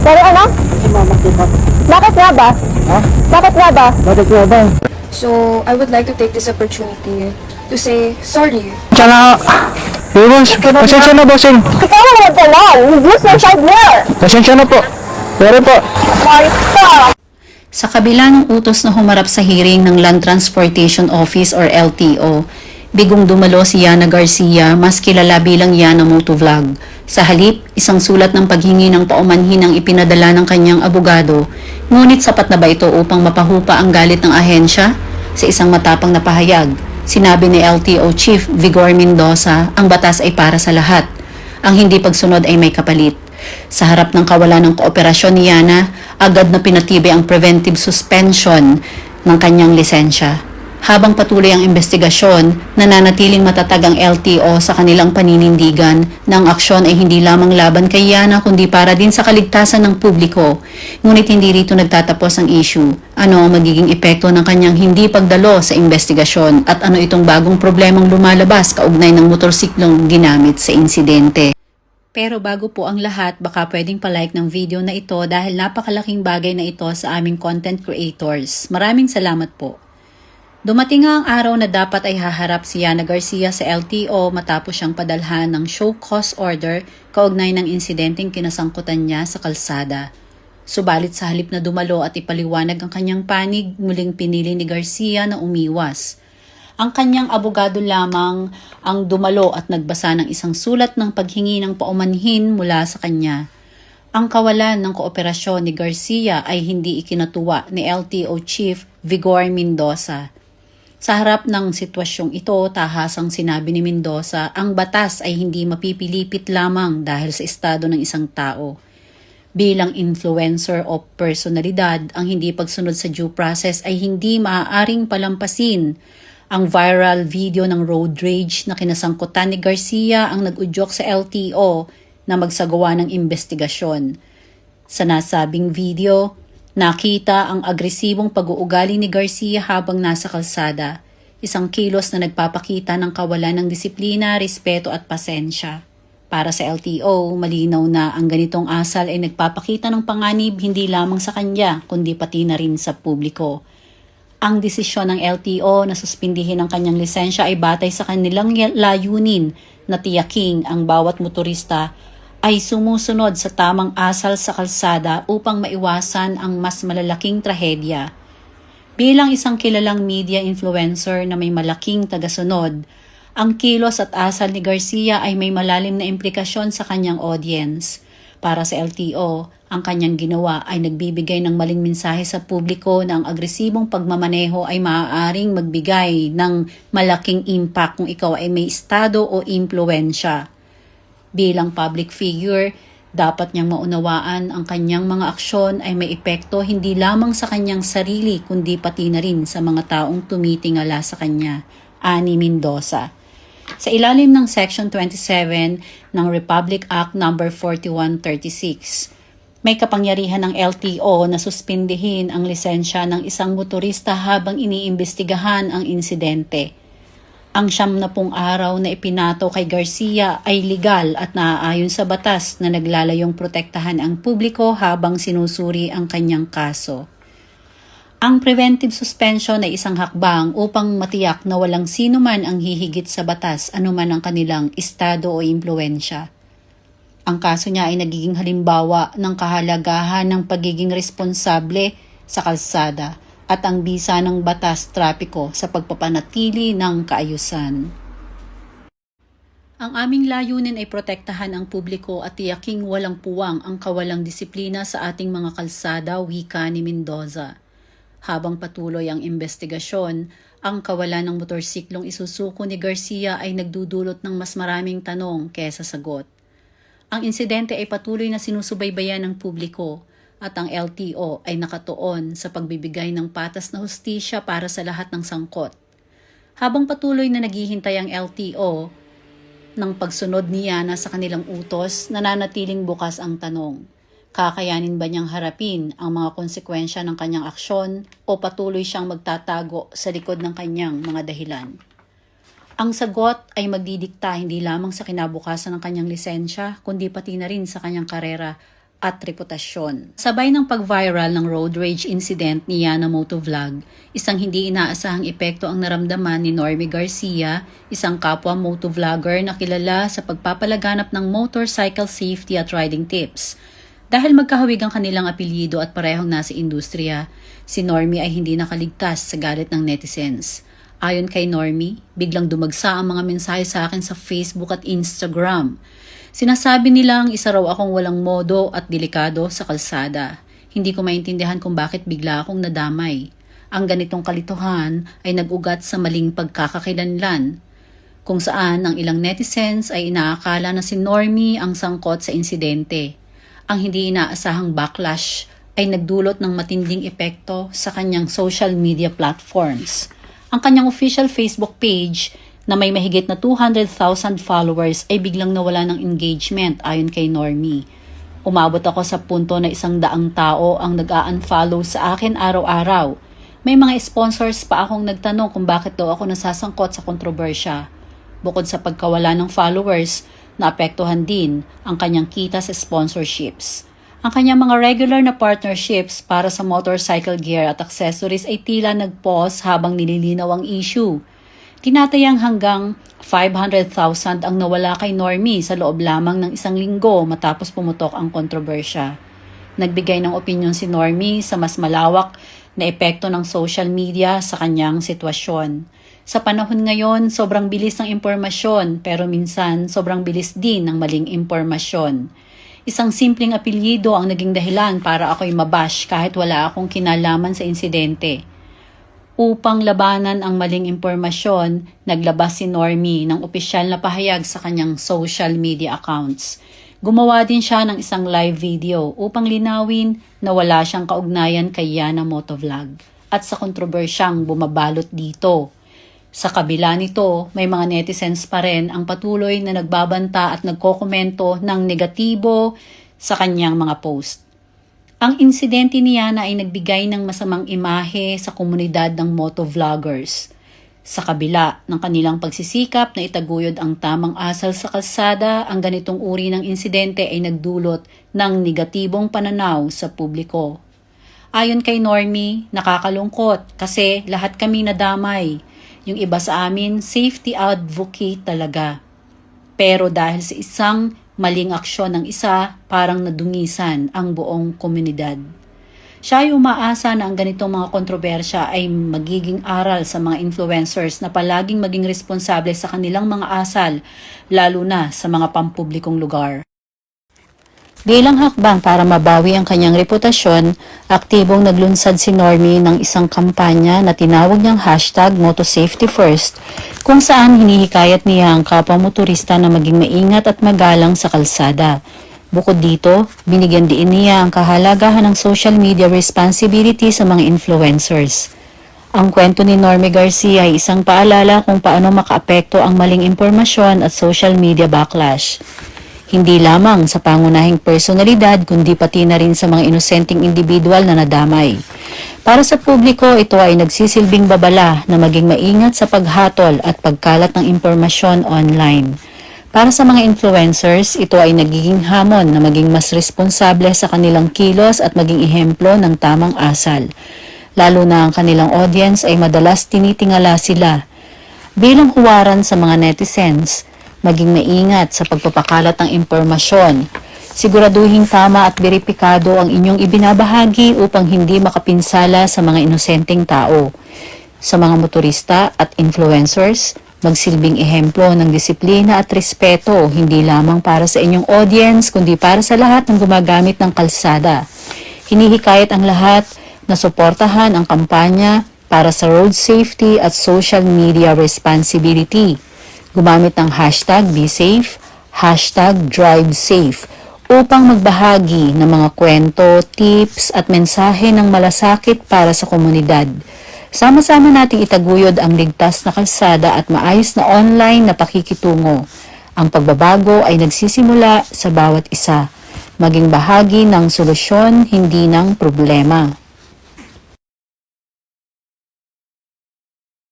Sorry, ano? Bakit nga ba? Ha? Bakit nga ba? Bakit nga ba? So, I would like to take this opportunity to say sorry. Tsaka, hey boss, pasensya na bossing. Ikaw ang nagtanong. You use your child more. Pasensya na po. Sorry po. Marta! Sa kabila ng utos na humarap sa hearing ng Land Transportation Office or LTO, bigong dumalo si Yana Garcia, mas kilala bilang Yana Motovlog. Sa halip, isang sulat ng paghingi ng paumanhin ang ipinadala ng kanyang abogado, ngunit sapat na ba ito upang mapahupa ang galit ng ahensya? Sa isang matapang na pahayag, sinabi ni LTO Chief Vigor Mendoza, ang batas ay para sa lahat. Ang hindi pagsunod ay may kapalit. Sa harap ng kawalan ng kooperasyon ni Yana, agad na pinatibay ang preventive suspension ng kanyang lisensya. Habang patuloy ang investigasyon, nananatiling matatag ang LTO sa kanilang paninindigan na ang aksyon ay hindi lamang laban kay Yana kundi para din sa kaligtasan ng publiko. Ngunit hindi rito nagtatapos ang issue. Ano ang magiging epekto ng kanyang hindi pagdalo sa investigasyon at ano itong bagong problemang lumalabas kaugnay ng motorsiklong ginamit sa insidente. Pero bago po ang lahat, baka pwedeng palike ng video na ito dahil napakalaking bagay na ito sa aming content creators. Maraming salamat po. Dumating nga ang araw na dapat ay haharap si Yana Garcia sa LTO matapos siyang padalhan ng show cause order kaugnay ng insidenteng kinasangkutan niya sa kalsada. Subalit sa halip na dumalo at ipaliwanag ang kanyang panig, muling pinili ni Garcia na umiwas. Ang kanyang abogado lamang ang dumalo at nagbasa ng isang sulat ng paghingi ng paumanhin mula sa kanya. Ang kawalan ng kooperasyon ni Garcia ay hindi ikinatuwa ni LTO Chief Vigor Mendoza. Sa harap ng sitwasyong ito, tahasang sinabi ni Mendoza, ang batas ay hindi mapipilipit lamang dahil sa estado ng isang tao. Bilang influencer o personalidad, ang hindi pagsunod sa due process ay hindi maaaring palampasin. Ang viral video ng road rage na kinasangkutan ni Garcia ang nag-udyok sa LTO na magsagawa ng investigasyon. Sa nasabing video, nakita ang agresibong pag-uugali ni Garcia habang nasa kalsada, isang kilos na nagpapakita ng kawalan ng disiplina, respeto at pasensya. Para sa LTO, malinaw na ang ganitong asal ay nagpapakita ng panganib hindi lamang sa kanya kundi pati na rin sa publiko. Ang desisyon ng LTO na suspindihin ang kanyang lisensya ay batay sa kanilang layunin na tiyaking ang bawat motorista ay sumusunod sa tamang asal sa kalsada upang maiwasan ang mas malalaking trahedya. Bilang isang kilalang media influencer na may malaking tagasunod, ang kilos at asal ni Garcia ay may malalim na implikasyon sa kanyang audience. Para sa LTO, ang kanyang ginawa ay nagbibigay ng maling mensahe sa publiko na ang agresibong pagmamaneho ay maaaring magbigay ng malaking impact kung ikaw ay may estado o impluensya. Bilang public figure, dapat niyang maunawaan ang kanyang mga aksyon ay may epekto hindi lamang sa kanyang sarili kundi pati na rin sa mga taong tumitingala sa kanya. Ani Mendoza. Sa ilalim ng Section 27 ng Republic Act No. 4136, may kapangyarihan ng LTO na suspindihin ang lisensya ng isang motorista habang iniimbestigahan ang insidente. Ang siyam na pong araw na ipinato kay Garcia ay legal at naaayon sa batas na naglalayong protektahan ang publiko habang sinusuri ang kanyang kaso. Ang preventive suspension ay isang hakbang upang matiyak na walang sino man ang hihigit sa batas anuman ang kanilang estado o impluensya. Ang kaso niya ay nagiging halimbawa ng kahalagahan ng pagiging responsable sa kalsada at ang bisa ng batas trapiko sa pagpapanatili ng kaayusan. Ang aming layunin ay protektahan ang publiko at tiyaking walang puwang ang kawalang disiplina sa ating mga kalsada, wika ni Mendoza. Habang patuloy ang investigasyon, ang kawalan ng motorsiklong isusuko ni Garcia ay nagdudulot ng mas maraming tanong kesa sagot. Ang insidente ay patuloy na sinusubaybayan ng publiko at ang LTO ay nakatuon sa pagbibigay ng patas na hustisya para sa lahat ng sangkot. Habang patuloy na naghihintay ang LTO ng pagsunod ni Yana sa kanilang utos, nananatiling bukas ang tanong. Kakayanin ba niyang harapin ang mga konsekwensya ng kanyang aksyon o patuloy siyang magtatago sa likod ng kanyang mga dahilan? Ang sagot ay magdidikta hindi lamang sa kinabukasan ng kanyang lisensya, kundi pati na rin sa kanyang karera at reputasyon. Sabay ng pag-viral ng road rage incident ni Yana Motovlog, isang hindi inaasahang epekto ang naramdaman ni Normie Garcia, isang kapwa motovlogger na kilala sa pagpapalaganap ng motorcycle safety at riding tips. Dahil magkahawig ang kanilang apelyido at parehong nasa industriya, si Normie ay hindi nakaligtas sa galit ng netizens. Ayon kay Normie, biglang dumagsa ang mga mensahe sa akin sa Facebook at Instagram. Sinasabi nilang isa raw akong walang modo at delikado sa kalsada. Hindi ko maintindihan kung bakit bigla akong nadamay. Ang ganitong kalituhan ay nag-ugat sa maling pagkakakilanlan kung saan ang ilang netizens ay inaakala na si Normie ang sangkot sa insidente. Ang hindi inaasahang backlash ay nagdulot ng matinding epekto sa kanyang social media platforms. Ang kanyang official Facebook page na may mahigit na 200,000 followers ay biglang nawala ng engagement ayon kay Normie. Umabot ako sa punto na isang daang tao ang nag-a-unfollow sa akin araw-araw. May mga sponsors pa akong nagtanong kung bakit daw ako nasasangkot sa kontrobersya. Bukod sa pagkawala ng followers, naapektuhan din ang kanyang kita sa sponsorships. Ang kanyang mga regular na partnerships para sa motorcycle gear at accessories ay tila nag-pause habang nililinaw ang issue. Tinatayang hanggang 500,000 ang nawala kay Normie sa loob lamang ng isang linggo matapos pumutok ang kontrobersya. Nagbigay ng opinyon si Normie sa mas malawak na epekto ng social media sa kanyang sitwasyon. Sa panahon ngayon, sobrang bilis ng impormasyon pero minsan sobrang bilis din ng maling impormasyon. Isang simpleng apelyido ang naging dahilan para ako'y mabash kahit wala akong kinalaman sa insidente. Upang labanan ang maling impormasyon, naglabas si Normie ng opisyal na pahayag sa kanyang social media accounts. Gumawa din siya ng isang live video upang linawin na wala siyang kaugnayan kay Yana Motovlog at sa kontrobersyang bumabalot dito. Sa kabila nito, may mga netizens pa rin ang patuloy na nagbabanta at nagkokomento ng negatibo sa kanyang mga post. Ang insidente ni Yana ay nagbigay ng masamang imahe sa komunidad ng motovloggers. Sa kabila ng kanilang pagsisikap na itaguyod ang tamang asal sa kalsada, ang ganitong uri ng insidente ay nagdulot ng negatibong pananaw sa publiko. Ayon kay Normie, nakakalungkot kasi lahat kami nadamay. Yung iba sa amin, safety advocate talaga. Pero dahil sa isang maling aksyon ng isa, parang nadungisan ang buong komunidad. Siya ay umaasa na ang ganitong mga kontrobersya ay magiging aral sa mga influencers na palaging maging responsable sa kanilang mga asal, lalo na sa mga pampublikong lugar. Bilang hakbang para mabawi ang kanyang reputasyon, aktibong naglunsad si Normie ng isang kampanya na tinawag niyang hashtag MotoSafetyFirst kung saan hinihikayat niya ang kapwa motorista na maging maingat at magalang sa kalsada. Bukod dito, binigyan din niya ang kahalagahan ng social media responsibility sa mga influencers. Ang kwento ni Normie Garcia ay isang paalala kung paano makaapekto ang maling impormasyon at social media backlash hindi lamang sa pangunahing personalidad kundi pati na rin sa mga inosenteng individual na nadamay. Para sa publiko, ito ay nagsisilbing babala na maging maingat sa paghatol at pagkalat ng impormasyon online. Para sa mga influencers, ito ay nagiging hamon na maging mas responsable sa kanilang kilos at maging ehemplo ng tamang asal. Lalo na ang kanilang audience ay madalas tinitingala sila. Bilang huwaran sa mga netizens, maging maingat sa pagpapakalat ng impormasyon. Siguraduhin tama at beripikado ang inyong ibinabahagi upang hindi makapinsala sa mga inosenteng tao. Sa mga motorista at influencers, magsilbing ehemplo ng disiplina at respeto hindi lamang para sa inyong audience kundi para sa lahat ng gumagamit ng kalsada. Hinihikayat ang lahat na suportahan ang kampanya para sa road safety at social media responsibility gumamit ng hashtag BeSafe, hashtag DriveSafe upang magbahagi ng mga kwento, tips at mensahe ng malasakit para sa komunidad. Sama-sama nating itaguyod ang ligtas na kalsada at maayos na online na pakikitungo. Ang pagbabago ay nagsisimula sa bawat isa. Maging bahagi ng solusyon, hindi ng problema.